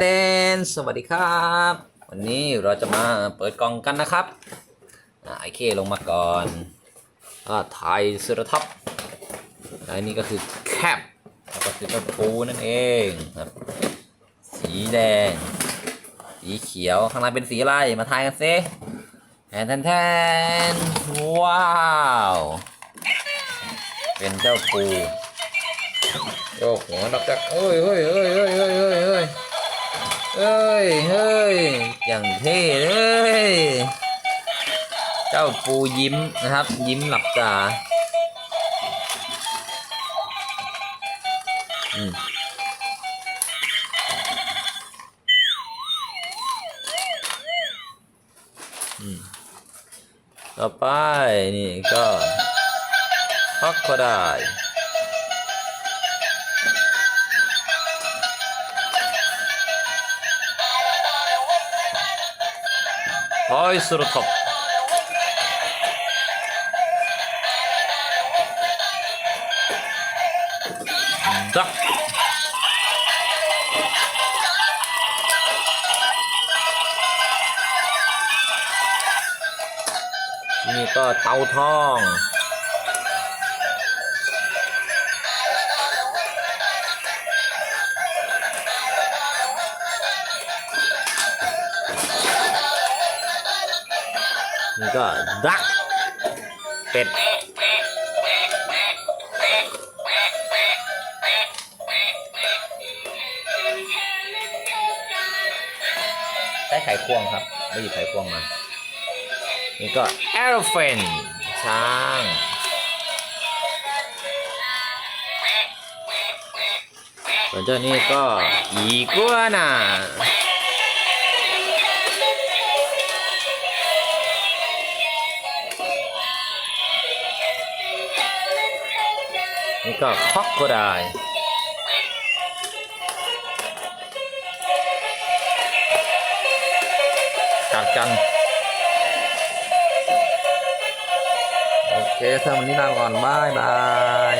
เดนสวัสดีครับ วันนี้เราจะมาเปิดกล่องกันนะครับอะไอเคลงมาก่อนก็ไทยสุรท็อปและอันนี้ก็คือแคปแล้วก็คือเจ้าปูนั่นเองครับ สีแดง สีเขียวข้างในเป็นสีอะไรมาทายกันซิแทนแทนแทนว้าวเป็นเจ้าปูโยกหัวดับจักเอ้ยเฮ้ยเฮ้ยเฮ้ยเฮ้ยเฮ้ย เฮ้ยเฮ้ย เฮ้ย อย่างเท่เลย เจ้าปูยิ้มนะครับ ยิ้มหลับตาอืมอืมต่อไปนี่ก็พักก็ได้ 海丝罗塔，张，这呢个斗钢。 นี่ก็ดักเป็ดได้ไขควงครับ ไม่หยิบไขควงมา นี่ก็แอโรเฟนช้างส่วนเจ้านี่ก็อีกัวน่า นี่ก็คอกก็ได้กากกัน โอเคสำหรับวันนี้ลาไปก่อนบายบาย